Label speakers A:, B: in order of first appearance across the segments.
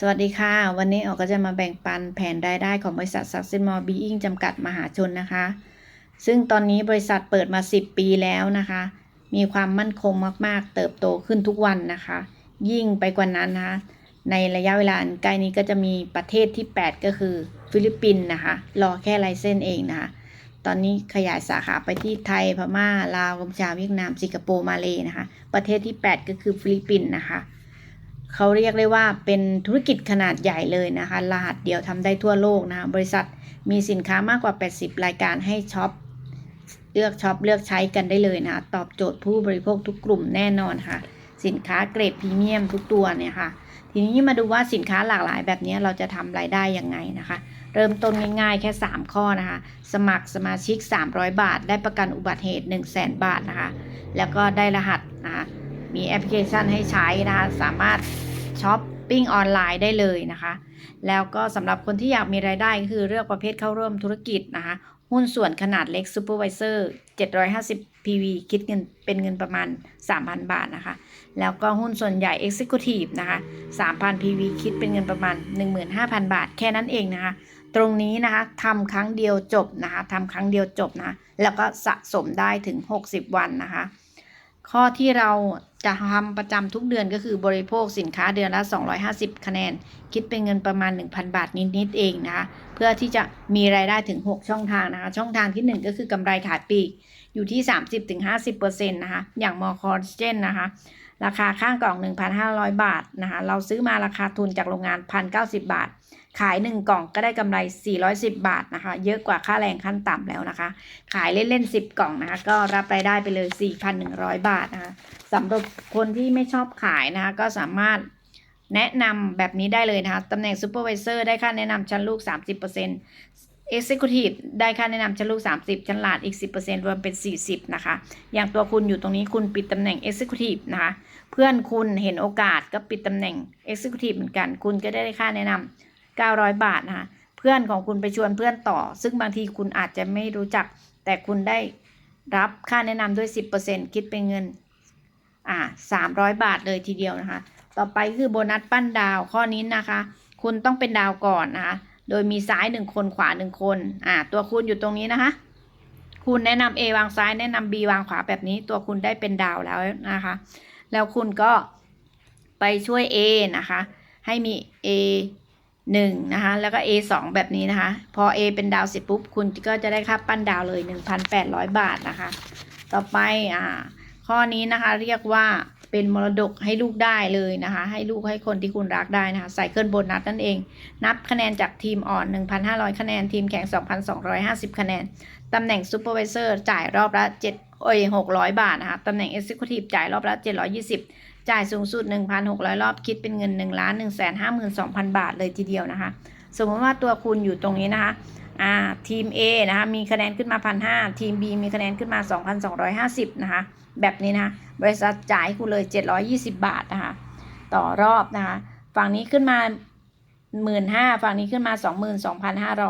A: สวัสดีค่ะ วันนี้ออกก็จะมาแบ่งปันแผนรายได้ของบริษัท Success More Being จำกัดมหาชนนะคะ ซึ่งตอนนี้บริษัทเปิดมา 10 ปีแล้วนะคะ มีความมั่นคงมากๆ เติบโตขึ้นทุกวันนะคะ ยิ่งไปกว่านั้นนะคะในระยะเวลาอันใกล้นี้ก็จะมีประเทศที่ 8 ก็คือฟิลิปปินส์นะคะ รอแค่ไลเซนส์เองนะคะ ตอนนี้ขยายสาขาไปที่ไทยพม่าลาวกัมพูชาเวียดนามสิงคโปร์มาเลนะคะ ประเทศที่ 8 ก็คือฟิลิปปินส์นะคะ เขาเรียกได้ว่าเป็นธุรกิจขนาดใหญ่เลยนะคะรหัสเดียวทำได้ทั่วโลกนะคะบริษัทมีสินค้ามากกว่า 80 รายการให้ช็อปเลือกช็อปเลือกใช้กันได้เลยนะคะตอบโจทย์ผู้บริโภคทุกกลุ่มแน่นอนค่ะ สินค้าเกรดพรีเมียมทุกตัวเนี่ยค่ะ ทีนี้มาดูว่าสินค้าหลากหลายแบบนี้เราจะทำรายได้ยังไงนะคะ เริ่มต้นง่ายๆแค่ 3 ข้อนะคะ สมัครสมาชิก 300 บาท ได้ประกันอุบัติเหตุ 1 0 0 0 0 0 บาทนะคะ แล้วก็ได้รหัสนะคะ มีแอปพลิเคชันให้ใช้นะคะ สามารถช้อปปิ้งออนไลน์ได้เลยนะคะ แล้วก็สำหรับคนที่อยากมีรายได้ก็คือเลือกประเภทเข้าร่วมธุรกิจนะคะ หุ้นส่วนขนาดเล็ก Supervisor 750 PV คิดเงินเป็นเงินประมาณ 3,000 บาทนะคะ แล้วก็หุ้นส่วนใหญ่ Executive นะคะ 3,000 PV คิดเป็นเงินประมาณ 15,000 บาท แค่นั้นเองนะคะ ตรงนี้นะคะทำครั้งเดียวจบนะคะทำครั้งเดียวจบนะ แล้วก็สะสมได้ถึง 60 วันนะคะ ข้อที่เราจะทำประจำทุกเดือนก็คือบริโภคสินค้าเดือนละ 250 คะแนน คิดเป็นเงินประมาณ 1,000 บาทนิดๆเองนะคะ เพื่อที่จะมีรายได้ถึง 6 ช่องทางนะคะ ช่องทางที่ 1 ก็คือกำไรขายปลีกอยู่ที่ 30-50%นะคะ อย่างมอคอร์เจนนะคะ ราคาข้างกล่อง 1,500 บาทนะคะเราซื้อมาราคาทุนจากโรงงาน 1,090 บาท ขาย 1 กล่องก็ได้กำไร 410 บาทนะคะ เยอะกว่าค่าแรงขั้นต่ำแล้วนะคะ ขายเล่นๆ 10 กล่องนะคะ ก็รับรายได้ไปเลย 4,100 บาทนะคะสำหรับคนที่ไม่ชอบขายนะคะ ก็สามารถแนะนำแบบนี้ได้เลยนะคะตำแหน่ง Supervisor ได้ค่าแนะนำชั้นลูก 30% Executive ได้ค่าแนะนำชั้นลูก 30 ชั้นหลานอีก 10%รวมเป็น 40 นะคะ อย่างตัวคุณอยู่ตรงนี้คุณปิดตำแหน่ง Executive นะคะ เพื่อนคุณเห็นโอกาสก็ปิดตำแหน่ง Executive เหมือนกัน คุณก็ได้ค่าแนะนำ900 บาทนะคะ เพื่อนของคุณไปชวนเพื่อนต่อ ซึ่งบางทีคุณอาจจะไม่รู้จัก แต่คุณได้รับค่าแนะนำด้วย 10%คิดเป็นเงิน อ่า300 บาทเลยทีเดียวนะคะ ต่อไปคือโบนัสปั้นดาวข้อนี้นะคะ คุณต้องเป็นดาวก่อนนะคะ โดยมีซ้ายหนึ่งคนขวาหนึ่งคนอ่าตัวคุณอยู่ตรงนี้นะคะ คุณแนะนำ A วางซ้ายแนะนำ B วางขวาแบบนี้ ตัวคุณได้เป็นดาวแล้วนะคะ แล้วคุณก็ไปช่วย A นะคะ ให้มี A หนึ่งนะคะ แล้วก็ A สองแบบนี้นะคะ พอ A เป็นดาวเสร็จปุ๊บ คุณก็จะได้ค่าปั้นดาวเลย 1,800 บาทนะคะ ต่อไปอ่าข้อนี้นะคะเรียกว่า เป็นมรดกให้ลูกได้เลยนะคะ ให้ลูกให้คนที่คุณรักได้นะคะใส่เคิลโบนัสนั่นเอง นับคะแนนจากทีมอ่อน 1,500 คะแนน ทีมแข่ง 2,250 คะแนน ตำแหน่งซูเปอร์วิเซอร์จ่ายรอบละ7เอ้ย600 บาทนะคะ ตำแหน่ง Executive จ่ายรอบละ 720 จ่ายสูงสุด 1,600 รอบคิดเป็นเงิน 1 1 5 2 0 0 0 บาทเลยทีเดียวนะคะ สมมติว่าตัวคุณอยู่ตรงนี้นะคะ อ่าทีม A นะคะมีคะแนนขึ้นมา1,500ทีม B มีคะแนนขึ้นมา 2,250 นะคะ แบบนี้นะคะบริษัทจ่ายคุณเลย 720 บาทนะคะต่อรอบนะคะฝั่งนี้ขึ้นมา15,000ฝั่งนี้ขึ้นมา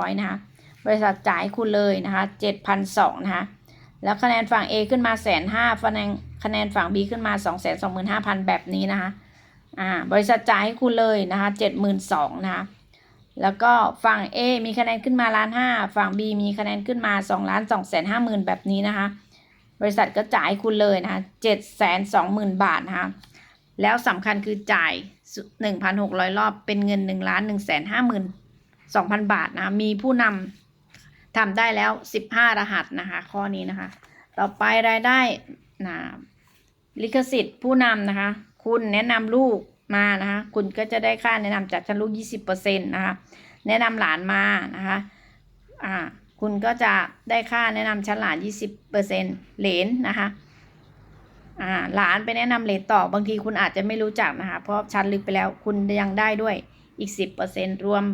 A: 22,500นะคะบริษัทจ่ายคุณเลยนะคะ7,200นะคะแล้วคะแนนฝั่ง A ขึ้นมาแสนห้าคะแนนคะแนนฝั่ง B ขึ้นมา2 2 5 0 0 0แบบนี้นะคะอ่าบริษัทจ่ายให้คุณเลยนะคะ72,000นะคะ แล้วก็ฝั่ง A มีคะแนนขึ้นมาล้านห้าฝั่ง B มีคะแนนขึ้นมา2ล้าน2แสนห้าหมื่นแบบนี้นะคะ บริษัทก็จ่ายคุณเลยนะคะเจ็ดแสนสองหมื่นบาทนะคะแล้วสำคัญคือจ่ายหนึ่งพันหกร้อยรอบเป็นเงินหนึ่งล้านหนึ่งแสนห้าหมื่นสองพันบาทนะคะมีผู้นำทำได้แล้วสิบห้ารหัสนะคะ ข้อนี้นะคะ ต่อไปรายได้นะลิขสิทธิ์ผู้นำนะคะ คุณแนะนำลูก มานะคะคุณก็จะได้ค่าแนะนำจากชั้นลูกยี่สิบเปอร์เซ็นต์นะคะแนะนำหลานมานะคะอ่าคุณก็จะได้ค่าแนะนำชั้นหลาน 20%เหรนนะคะอ่าหลานไปแนะนำเหรนต่อบางทีคุณอาจจะไม่รู้จักนะคะเพราะชั้นลึกไปแล้วคุณยังได้ด้วยอีก 10%รวม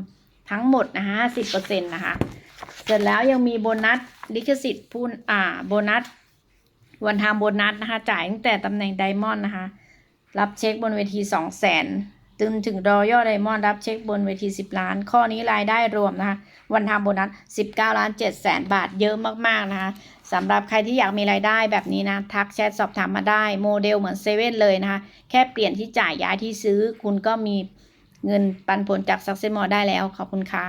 A: ทั้งหมดนะคะ10%นะคะเสร็จแล้วยังมีโบนัสลิขสิทธิ์ผู้อ่าโบนัสวันทำโบนัสนะคะจ่ายตั้งแต่ตำแหน่งไดมอนด์นะคะ รับเช็คบนเวที2 0 0 0 0 0ตึงถึงรอย่อไดมอนด์รับเช็คบนเวที 10 ล้าน ข้อนี้รายได้รวมนะคะ วันทำโบนัส 19 ล้าน7แสนบาทเยอะมาก ๆ นะคะสำหรับใครที่อยากมีรายได้แบบนี้นะ ทักแชทสอบถามมาได้ โมเดลเหมือนเซเว่นเลยนะคะ แค่เปลี่ยนที่จ่ายย้ายที่ซื้อ คุณก็มีเงินปันผลจาก Success More ได้แล้ว ขอบคุณค่ะ